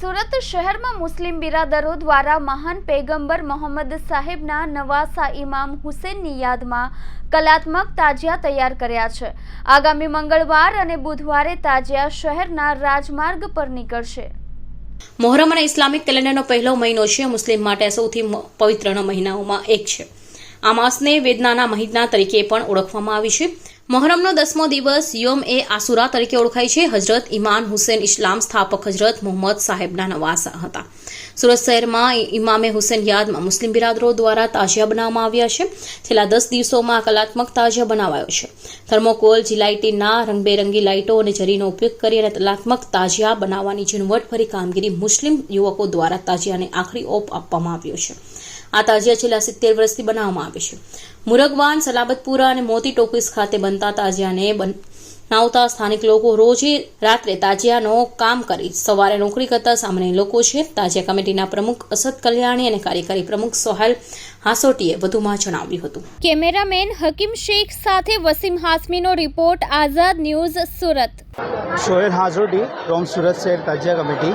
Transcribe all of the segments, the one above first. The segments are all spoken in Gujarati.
સુરત શહેરમાં મુસ્લિમ બિરાદરો દ્વારા મહાન પેગંબર મોહમ્મદ સાહેબના નવાસા ઇમામ હુસેનની યાદમાં કલાત્મક તાજિયા તૈયાર કર્યા છે. આગામી મંગળવાર અને બુધવારે તાજિયા શહેરના રાજમાર્ગ પર નીકળશે. મોહરમ અને ઇસ્લામિક કેલેન્ડરનો પહેલો મહિનો છે. મુસ્લિમ માટે સૌથી પવિત્રના મહિનાઓમાં એક છે. આ માસને વેદનાના મહિના તરીકે પણ ઓળખવામાં આવી છે. મોહરમનો દસમો દિવસ યોમ એ આસુરા તરીકે ઓળખાય છે. હજરત ઇમાન હુસેન ઇસ્લામ સ્થાપક હજરત મોહમ્મદ સાહેબના નવાસા હતા. સુરત શહેરમાં ઇમામે હુસેન યાદમાં મુસ્લિમ બિરાદરો દ્વારા તાજિયા બનાવવામાં આવ્યા છે. છેલ્લા દસ દિવસોમાં કલાત્મક તાજિયા બનાવાયો છે. થર્મોકોલ જીલાઇટીના રંગબેરંગી લાઇટો અને જરીનો ઉપયોગ કરી અને કલાત્મક તાજિયા બનાવવાની ઝીણવટભરી કામગીરી મુસ્લિમ યુવકો દ્વારા તાજિયાને આખરી ઓપ આપવામાં આવ્યો છે. આ તાજિયા છેલ્લા સિત્તેર વર્ષથી બનાવવામાં આવે છે. મુરગવાન સલાબતપુરા અને મોતી ટોકીસ ખાતે બનતા તાજિયાને બનાવતા સ્થાનિક લોકો રોજે રાત્રે તાજિયાનો કામ કરી સવારે નોકરી કરતા સામાન્ય લોકો છે. તાજિયા કમિટીના પ્રમુખ અસદ કલ્યાણી અને કાર્યકારી પ્રમુખ સોહેલ હાસોટીએ વધુમાં જણાવ્યું હતું. કેમેરામેન હકીમ શેખ સાથે Wasim હાસમીનો report Azad news Surat. Sohail Hajodi from Surat શહેર તાજિયા કમિટી.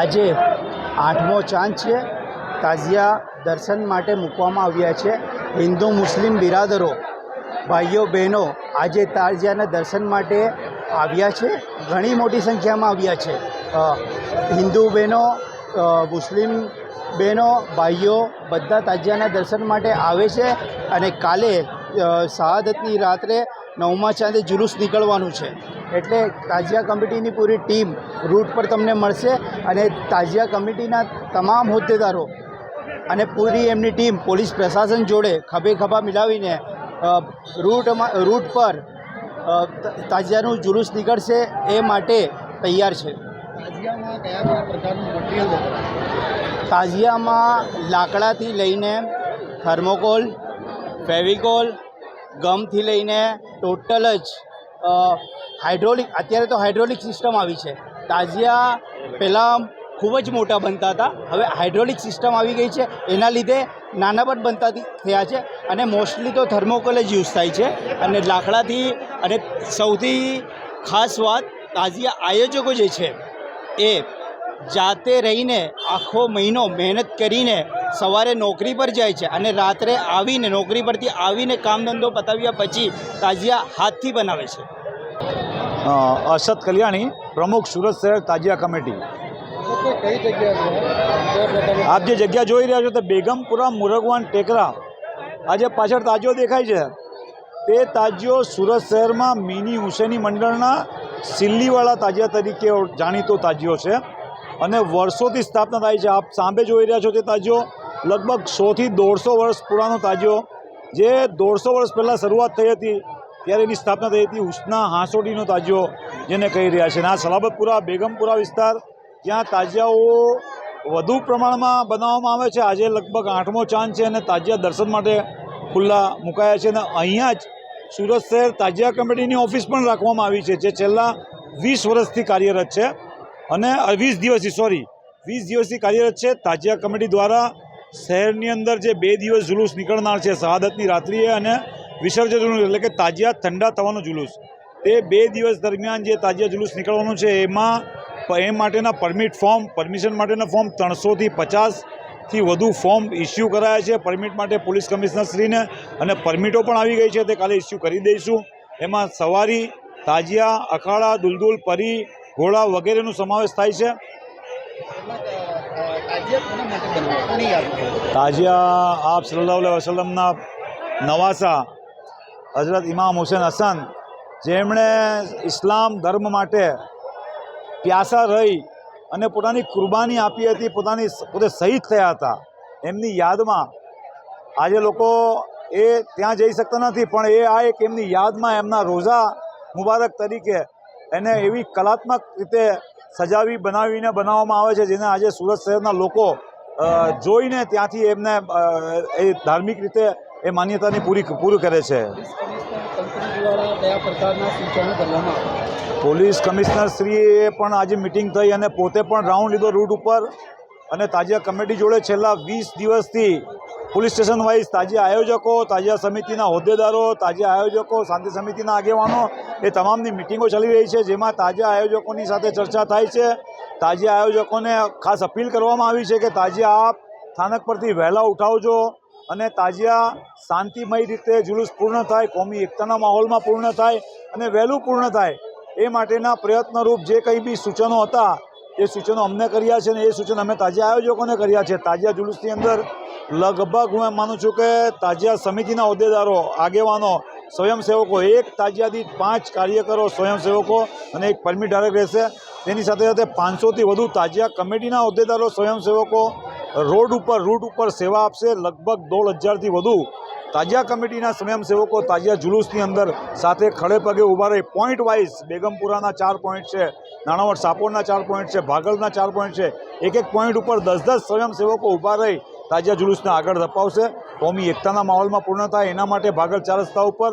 આજે આઠમો ચાંદ છે. તાજિયા દર્શન માટે મૂકવામાં આવ્યા છે. હિન્દુ, મુસ્લિમ બિરાદરો, ભાઈઓ, બહેનો આજે તાજિયાના દર્શન માટે આવ્યા છે. ઘણી મોટી સંખ્યામાં આવ્યા છે. હિન્દુ બહેનો મુસ્લિમ બહેનો, ભાઈઓ બધા તાજિયાના દર્શન માટે આવે છે અને કાલે શહાદતની રાત્રે નવમા ચાંદે જુલુસ નીકળવાનું છે. એટલે તાજિયા કમિટીની પૂરી ટીમ રૂટ પર તમને મળશે અને તાજિયા કમિટીના તમામ હોદ્દેદારો અને પૂરી એમની ટીમ પોલીસ પ્રશાસન જોડે ખભે ખભા મિલાવીને રૂટમાં રૂટ પર તાજિયાનું જુલુસ નીકળશે એ માટે તૈયાર છે. તાજિયામાં લાકડાથી લઈને થર્મોકોલ ફેવિકોલ ગમથી લઈને ટોટલ જ હાઇડ્રોલિક અત્યારે તો હાઇડ્રોલિક સિસ્ટમ આવી છે. તાજિયા પહેલાં ખૂબ જ મોટા બનતા હતા. હવે હાઇડ્રોલિક સિસ્ટમ આવી ગઈ છે. એના લીધે નાના પણ બનતા થયા છે અને મોસ્ટલી તો થર્મોકોલ જ યુઝ થાય છે. અને લાકડાથી અને સૌથી ખાસ વાત તાજિયા આયોજકો જે છે એ જાતે રહીને આખો મહિનો મહેનત કરીને સવારે નોકરી પર જાય છે અને રાત્રે આવીને નોકરી પરથી આવીને કામ ધંધો પતાવ્યા પછી તાજિયા હાથથી બનાવે છે. અ, કલ્યાણી પ્રમુખ સુરત શહેર તાજિયા કમિટી. આપ જે જગ્યા જોઈ રહ્યા છો તે બેગમપુરા મુરગવાન ટેકરા. આજે પાછળ તાજીઓ દેખાય છે. તે તાજીઓ સુરત શહેરમાં મિની હુસેની મંડળના સિલ્લીવાળા તાજિયા તરીકે જાણીતો તાજિયો છે અને વર્ષોથી સ્થાપના થાય છે. આપ સાંભે જોઈ રહ્યા છો તે તાજિયો લગભગ સોથી દોઢસો વર્ષ પુરાનો તાજિયો. જે દોઢસો વર્ષ પહેલાં શરૂઆત થઈ હતી, ત્યારે એની સ્થાપના થઈ હતી ઉષ્ણા હાંસોડીનો તાજિયો, જેને કહી રહ્યા છે. અને આ સલાબતપુરા, બેગમપુરા વિસ્તાર જ્યાં તાજિયાઓ વધુ પ્રમાણમાં બનાવવામાં આવે છે. આજે લગભગ આઠમો ચાંદ છે અને તાજિયા દર્શન માટે ખુલ્લા મુકાયા છે અને અહીંયા જ સુરત શહેર તાજિયા કમિટીની ઓફિસ પણ રાખવામાં આવી છે, જે છેલ્લા વીસ વર્ષથી કાર્યરત છે. અને વીસ દિવસથી, સોરી, વીસ દિવસથી કાર્યરત છે. તાજિયા કમિટી દ્વારા શહેરની અંદર જે બે દિવસ જુલુસ નીકળનાર છે, શહાદતની રાત્રિએ અને વિસર્જન જુલુસ, એટલે કે તાજિયા ઠંડા થવાનું જુલુસ. તે બે દિવસ દરમિયાન જે તાજિયા જુલુસ નીકળવાનું છે, એમાં એ માટેના પરમિટ ફોર્મ, પરમિશન માટેના ફોર્મ ત્રણસોથી પચાસથી વધુ ફોર્મ ઇસ્યુ કરાયા છે. પરમિટ માટે પોલીસ કમિશનરશ્રીને અને પરમિટો પણ આવી ગઈ છે. તે કાલે ઇસ્યુ કરી દઈશું. એમાં સવારી, તાજિયા, અખાડા, દુલદુલ, પરી, ઘોડા વગેરેનો સમાવેશ થાય છે. તાજિયા આપ સલ્લા વસલમના નવાસા હઝરત ઇમામ હુસેન હસન, જેમણે ઇસ્લામ ધર્મ માટે પ્યાસા રહી અને પોતાની કુરબાની આપી હતી, પોતાની પોતે શહીદ થયા હતા. એમની યાદમાં આજે લોકો એ ત્યાં જઈ શકતા નથી, પણ એ આ એક એમની યાદમાં એમના રોઝા મુબારક તરીકે એને એવી કલાત્મક રીતે સજાવી બનાવીને બનાવવામાં આવે છે, જેને આજે સુરત શહેરના લોકો જોઈને ત્યાંથી એમને એ ધાર્મિક રીતે એ માન્યતાની પૂરી પૂરી કરે છે. પોલીસ કમિશનર શ્રીએ પણ આજે મિટિંગ થઈ અને પોતે પણ રાઉન્ડ લીધો રૂટ ઉપર અને તાજિયા કમિટી જોડે છેલ્લા વીસ દિવસથી પોલીસ સ્ટેશન વાઇઝ તાજિયા આયોજકો, તાજિયા સમિતિના હોદ્દેદારો, તાજિયા આયોજકો, શાંતિ સમિતિના આગેવાનો એ તમામની મિટિંગો ચાલી રહી છે, જેમાં તાજા આયોજકોની સાથે ચર્ચા થાય છે. તાજિયા આયોજકોને ખાસ અપીલ કરવામાં આવી છે કે તાજિયા આપ સ્થાનક પરથી વહેલા ઉઠાવજો. અને તાજિયા શાંતિમય રીતે જુલુસ પૂર્ણ થાય, કોમી એકતાના માહોલમાં પૂર્ણ થાય અને વહેલું પૂર્ણ થાય, એ માટેના પ્રયત્નરૂપ જે કંઈ બી સૂચનો હતા, એ સૂચનો અમને કર્યા છે અને એ સૂચનો અમે તાજિયા આયોજકોને કર્યા છે. તાજિયા જુલુસની અંદર લગભગ હું એમ માનું છું કે તાજિયા સમિતિના હોદ્દેદારો, આગેવાનો, સ્વયંસેવકો, એક તાજિયાથી પાંચ કાર્યકરો સ્વયંસેવકો અને એક પરમિટ ધારક રહેશે. તેની સાથે સાથે પાંચસોથી વધુ તાજિયા કમિટીના હોદ્દેદારો, સ્વયંસેવકો રોડ ઉપર, રૂટ ઉપર સેવા આપશે. લગભગ દોઢ હજારથી વધુ તાજિયા કમિટીના સ્વયંસેવકો તાજિયા જુલુસની અંદર સાથે ખડે પગે ઊભા રહી. પોઈન્ટ વાઇઝ બેગમપુરાના ચાર પોઈન્ટ છે નાણાવડ સાપોરના ચાર પોઈન્ટ છે ભાગળના ચાર પોઈન્ટ છે. એક એક પોઈન્ટ ઉપર દસ દસ સ્વયંસેવકો ઊભા રહી તાજિયા જુલુસને આગળ ધપાવશે. કોમી એકતાના માહોલમાં પૂર્ણ થાય. એના માટે ભાગલ ચાર રસ્તા ઉપર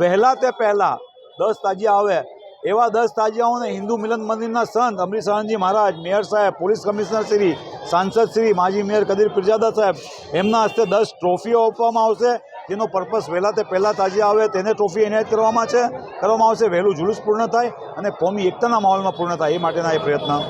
વહેલા તે પહેલાં દસ તાજિયા આવે. એવા દસ તાજિયાઓને હિન્દુ મિલન મંદિરના સંત આનંદજી મહારાજ, મેયર સાહેબ, પોલીસ કમિશનર શ્રી, સાંસદ શ્રી, માજી મેયર કદીર પીરજાદા સાહેબ, એમના હસ્તે દસ ટ્રોફીઓ આપવામાં આવશે. જેનો પર્પસ વહેલા તે પહેલાં તાજિયા આવે તેને ટ્રોફી એનાયત કરવામાં છે. કરવામાં આવશે વહેલું જુલુસ પૂર્ણ થાય અને કોમી એકતાના માહોલમાં પૂર્ણ થાય એ માટેના એ પ્રયત્ન.